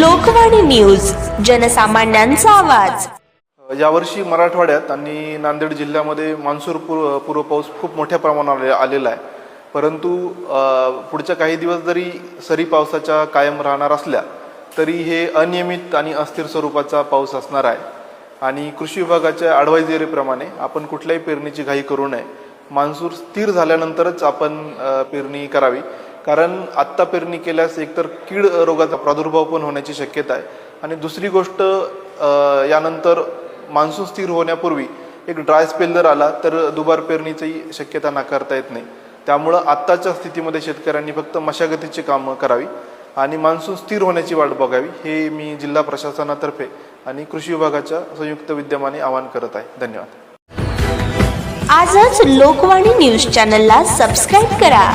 Lokvani news जनसामान्यांचा आवाज. यावर्षी मराठवाड्यात आणि नांदेड जिल्ह्यामध्ये मान्सूर पूर्व पूर्व पाऊस खूप मोठ्या प्रमाणावर आलेला आहे. परंतु पुढच्या काही दिवस जरी सरी पावसाच्या कायम राहणार असल्या तरी हे अनियमित आणि अस्थिर स्वरूपाचा पाऊस असणार आहे. आणि कृषी विभागाच्या ॲडवायझरीप्रमाणे आपण कुठल्याही पेरणीची घाई करू नये. मान्सूर स्थिर झाल्यानंतरच आपण पेरणी करावी. कारण आत्ता पेरणी केल्यास एकतर कीड रोगाचा प्रादुर्भाव पण होण्याची शक्यता आहे. आणि दुसरी गोष्ट यानंतर मान्सून स्थिर होण्यापूर्वी एक ड्राय स्पेल जर आला तर दुबार पेरणीची शक्यता नाकारता येत नाही. त्यामुळं आत्ताच्या स्थितीमध्ये शेतकऱ्यांनी फक्त मशागतीची कामं करावी आणि मान्सून स्थिर होण्याची वाट बघावी हे मी जिल्हा प्रशासनातर्फे आणि कृषी विभागाच्या संयुक्त विद्यमाने आवाहन करत आहे. धन्यवाद. आजच लोकवाणी न्यूज चॅनलला सबस्क्राईब करा.